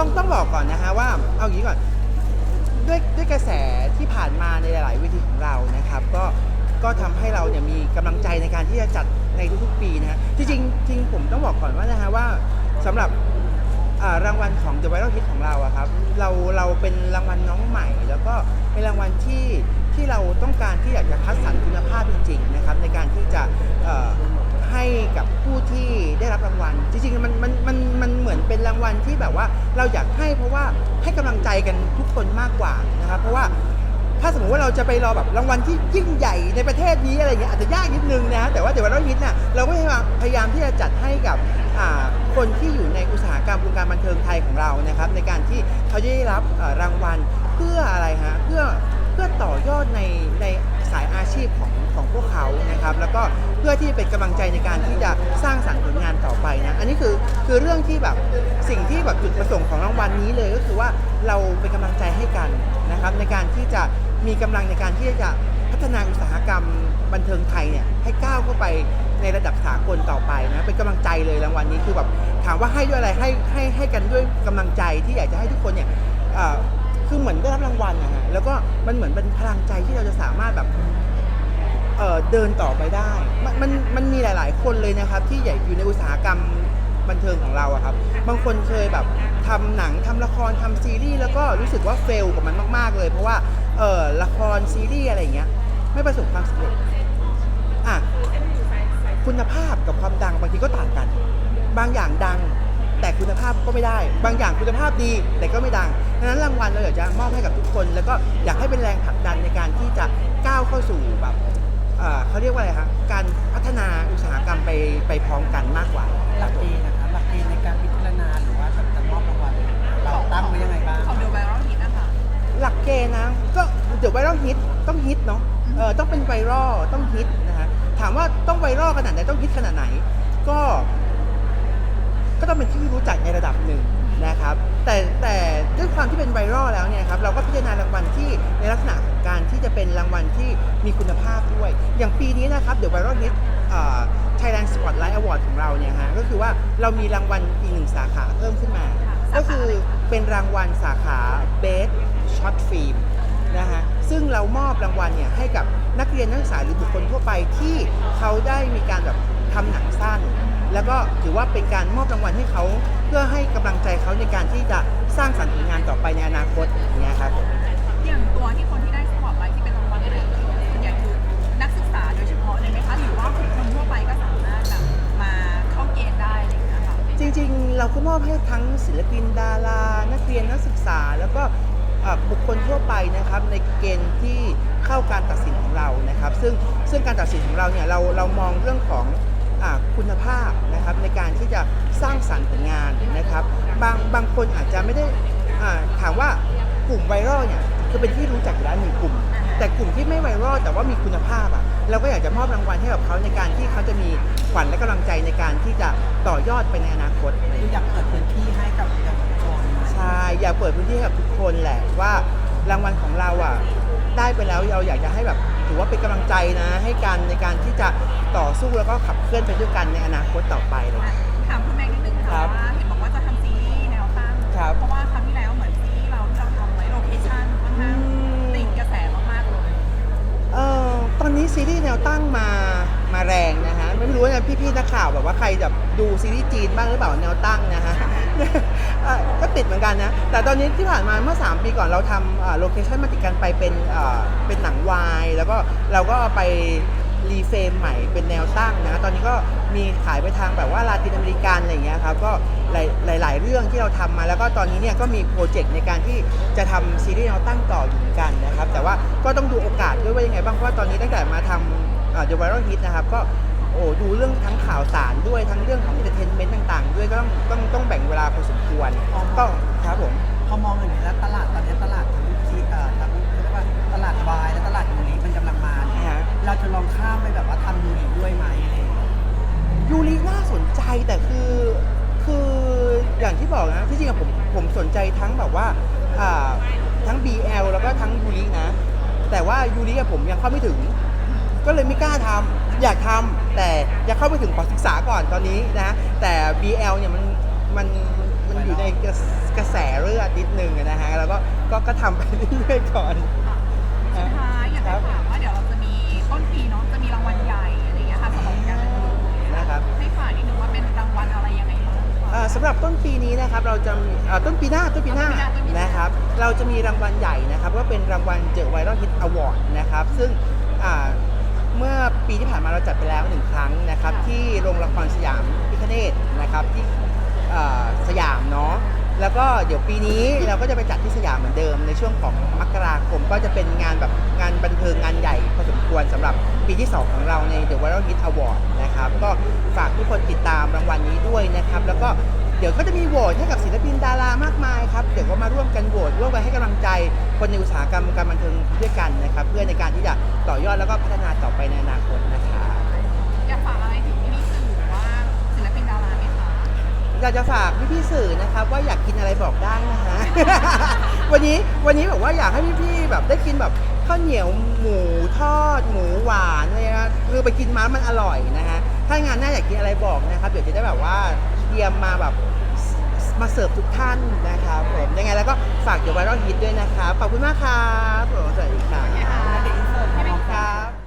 ต้องต้องบอกก่อนนะฮะว่าเอางี้ก่อนด้วยด้วยกระแสที่ผ่านมาในหลาย ๆ วิธีของเรานะครับ ก็ก็ทำให้เราเนี่ยมีกำลังใจในการที่จะจัดในทุก ๆ ปีนะฮะจริงจริงผมต้องบอกก่อนว่านะฮะว่าสำหรับรางวัลของ The Viral Hit ของเราอะครับเราเราเป็นรางวัลน้องใหม่ แล้วก็เป็นรางวัลที่ที่เราต้องการที่อยากจะคัดสรรคุณภาพจริง ๆ นะครับ ในการที่จะให้กับผู้ที่ได้รับรางวัล จริง ๆ มัน วัลที่แบบว่าเราอยากให้เพราะว่าให้กำลังใจกันทุกคนมากกว่านะครับ เพราะว่าถ้าสมมติว่าเราจะไปรอแบบรางวัลที่ยิ่งใหญ่ในประเทศนี้อะไรเงี้ยอาจจะยากนิดนึงนะแต่ว่าเดี๋ยวเราฮิตน่ะเราก็พยายามที่จะจัดให้กับคนที่อยู่ในอุตสาหกรรมวงการบันเทิงไทยของเรานะครับ ในการที่เขาจะได้รับรางวัลเพื่ออะไรฮะเพื่อเพื่อต่อยอดในในสายอาชีพของของพวกเขานะครับ แล้วก็ เพื่อที่เป็นกำลังใจในการที่จะสร้างสรรค์ผลงานต่อไปนะอันนี้คือคือเรื่องที่แบบสิ่งที่แบบจุดประสงค์ของรางวัลนี้เลยก็คือว่าเราเป็นกำลังใจให้กันนะครับในการที่จะมีกำลังในการที่จะพัฒนาอุตสาหกรรมบันเทิงไทยเนี่ยให้ก้าวเข้าไปในระดับสากลต่อไปนะเป็นกำลังใจเลยรางวัลนี้คือแบบถามว่าให้ด้วยอะไรให้ให้ให้กันด้วยกำลังใจที่อยากจะให้ทุกคนเนี่ยคือเหมือนได้รับรางวัลนะฮะแล้วก็มันเหมือนเป็นพลังใจที่เราจะสามารถแบบ เอ่อเดินต่อไปได้มันมันมันมีหลาย ๆ คนเลยนะครับ ที่ใหญ่อยู่ในอุตสาหกรรมบันเทิงของเราอะครับ บางคนเคยแบบทำหนังทำละครทำซีรีส์แล้วก็รู้สึกว่าเฟลกับมันมาก ๆ เลย เพราะว่าเออละครซีรีส์อะไรอย่างเงี้ยไม่ประสบความสำเร็จอะ คุณภาพกับความดังบางทีก็ต่างกัน บางอย่างดัง แต่คุณภาพก็ไม่ได้ บางอย่างคุณภาพดีแต่ก็ไม่ดังดังนั้นรางวัลเราอยากจะมอบให้กับทุกคน แล้วก็อยากให้เป็นแรงผลักดันในการที่จะก้าวเข้าสู่แบบ เอ่อเขาเรียกว่าอะไรครับการพัฒนาอุตสาหกรรมไปไปพร้อมกันมากกว่า หลักเกณฑ์นะคะหลักเกณฑ์ในการพิจารณาหรือว่าจะมอบรางวัลเราตั้งไว้ยังไงบ้างของเดอะไวรัลฮิตนะคะหลักเกณฑ์นะก็เดี๋ยวไวรัลฮิตต้องฮิตเนาะเออต้องเป็นไวรัลต้องฮิตนะฮะถามว่าต้องไวรัลขนาดไหนต้องฮิตขนาดไหน ก็ ก็ต้องเป็นที่รู้จักในระดับหนึ่งนะครับ แต่แต่ด้วย ความที่เป็นไวรัลแล้วเนี่ยครับเราก็พิจารณารางวัลที่ในลักษณะของการที่จะเป็นรางวัลที่มีคุณภาพด้วย อย่างปีนี้นะครับเดี๋ยวไวรัลฮิต Thailand Spotlight Award ของเราเนี่ยฮะก็คือว่าเรามีรางวัลอีกหนึ่งสาขาเพิ่มขึ้นมาค่ะก็คือเป็นรางวัลสาขา Best Short Film นะฮะซึ่งเรามอบรางวัลเนี่ยให้กับนักเรียนนักศึกษาหรือบุคคลทั่วไปที่เขาได้มีการแบบทำหนังสั้น แล้วก็ถือว่าเป็นการมอบรางวัลให้เขา เพื่อให้กำลังใจเขาในการที่จะสร้างสรรค์ผลงานต่อไปในอนาคตอย่างเงี้ยครับผม อย่างตัวที่คนที่ได้สปอตไลท์ที่เป็นรางวัลอะไรส่วนใหญ่คือนักศึกษาโดยเฉพาะเลยไหมคะหรือว่าคนทั่วไปก็สามารถแบบมาเข้าเกณฑ์ได้อะไรอย่างเงี้ยค่ะจริงๆ เราก็มอบให้ทั้งศิลปินดารา นักเรียนนักศึกษา แล้วก็เอ่อบุคคลทั่วไปนะครับในเกณฑ์ที่เข้าการตัดสินของเรานะครับ ซึ่งซึ่งการตัดสินของเราเนี่ยเราเรามองเรื่องของอา คุณภาพนะครับในการที่จะสร้างสรรค์ผลงานนะครับ บางบางคนอาจจะไม่ได้อ่าถามว่ากลุ่มไวรัลเนี่ยคือเป็นที่รู้จักอยู่แล้วหนึ่งกลุ่ม แต่กลุ่มที่ไม่ไวรัลแต่ว่ามีคุณภาพอะเราก็อยากจะมอบรางวัลให้กับเขาในการที่เขาจะมีขวัญและกำลังใจในการที่จะต่อยอดไปในอนาคตคืออยากเปิดพื้นที่ให้กับเยาวชนใช่อยากเปิดพื้นที่ให้กับทุกคนแหละว่ารางวัลของเราอะได้ไปแล้วเราอยากจะให้แบบ ถือว่าเป็นกำลังใจนะ ให้กันในการที่จะต่อสู้แล้วก็ขับเคลื่อนไปด้วยกันในอนาคตต่อไปเลย ถามคุณแม่นิดนึงครัค่ะบ ว่าเห็นบอกว่า พี่ๆนักข่าวแบบว่าใครแบบดูซีรีส์จีนบ้างหรือเปล่าแนวตั้งนะฮะเอ่อก็ติดเหมือนกันนะ แต่ตอนนี้ที่ผ่านมาเมื่อ 3 ปีก่อนเราทำโลเคชั่นมาติดกันไปเป็นเอ่อเป็นหนังวาย แล้วก็เราก็เอาไปรีเฟรมใหม่เป็นแนวตั้งนะ ตอนนี้ก็มีขายไปทางแบบว่าลาตินอเมริกันอะไรอย่างเงี้ยครับ ก็หลายหลายๆเรื่องที่เราทำมา แล้วก็ตอนนี้เนี่ยก็มีโปรเจกต์ในการที่จะทำซีรีส์แนวตั้งต่ออยู่เหมือนกันนะครับ แต่ว่าก็ต้องดูโอกาสด้วยว่ายังไงบ้าง เพราะว่าตอนนี้ตั้งแต่มาทำเอ่อ The Viral Hit นะครับ ก็ โอ้ดูเรื่องทั้งข่าวสารด้วยทั้งเรื่องของ entertainment ต่าง ๆ ด้วยก็ต้องต้องต้องแบ่งเวลาพอสมควรก็ครับผมพอมองอย่างนี้แล้วตลาดตอนนี้ตลาดทั้งจีเอ่อทั้งเขาเรียกว่าตลาดวายและตลาดยูริมันกำลังมาเนี่ยฮะเราจะลองข้ามไปแบบว่าทำยูริด้วยไหมอะไรอย่างเงี้ยยูริน่าสนใจแต่คือคืออย่างที่บอกนะที่จริงอะผมผมสนใจทั้งแบบว่าอ่าทั้ง BL แล้วก็ทั้งยูรินะ แต่ว่ายูริอะผมยังเข้าไม่ถึง ก็เลยไม่กล้าทำอยากทำแต่อยากเข้าไปถึงขอศึกษาก่อนตอนนี้นะแต่ BL เนี่ยมันมันมันอยู่ในกระกระแสเลือดนิดนึงอะนะฮะแล้วก็ก็ก็ทำไปเรื่อยๆก่อนสุดท้ายอยากให้ถามว่าเดี๋ยวเราจะมีต้นปีเนาะจะมีรางวัลใหญ่อะไรอย่างเงี้ยค่ะสำหรับการบันเทิงนะครับ ให้ฝากนิดนึงว่าเป็นรางวัลอะไรยังไงบ้างเอ่อสำหรับต้นปีนี้นะครับเราจะมีเอ่อต้นปีหน้าต้นปีหน้าต้นปีหน้าต้นปีหน้าน นะครับเราจะมีรางวัลใหญ่นะครับก็เป็นรางวัลเจอไวรัลฮิตอวอร์ดนะครับซึ่งอ่าเมื่อปีที่ผ่านมา เราจัดไปแล้วหนึ่งครั้งนะครับ ที่โรงละครสยามพิคเนตนะครับที่เอ่อสยามเนาะแล้วก็เดี๋ยวปีนี้เราก็จะไปจัดที่สยามเหมือนเดิม ในช่วงของมกราคมก็จะเป็นงานแบบงานบันเทิงงานใหญ่พอสมควรสำหรับปีที่ 2 ของเราใน The Viral Hit Award นะครับก็ฝากทุกคนติดตามรางวัลนี้ด้วยนะครับ แล้วก็เดี๋ยวก็จะมีโหวตให้กับศิลปินดารามากมายครับเดี๋ยวก็มาร่วมกันโหวตร่วมกันให้กำลังใจคนในอุตสาหกรรมการบันเทิงด้วยกันนะครับ เพื่อในการที่จะต่อยอดแล้วก็พัฒนาต่อไปในอนาคตนะครับ อยากฝากอะไรถึงพี่นี่สื่อหรือว่าศิลปินดาราไหมคะ อยากจะฝากพี่ๆสื่อนะครับ ว่าอยากกินอะไรบอกได้นะฮะ วันนี้วันนี้แบบว่าอยากให้พี่ๆแบบได้กินแบบข้าวเหนียวหมูทอด หมูหวานอะไรนะคือไปกินมาแล้วมันอร่อยนะฮะถ้างานหน้าอยากกินอะไรบอกนะครับเดี๋ยวจะได้แบบว่าเตรียมมาแบบมาเสิร์ฟทุกท่านนะครับผมยังไงแล้วก็ฝากเดี๋ยวไวรัลฮิตด้วยนะครับขอบคุณมากครับผมสวัสดีครับโอเคค่ะเด็กอินเสิร์ตครับ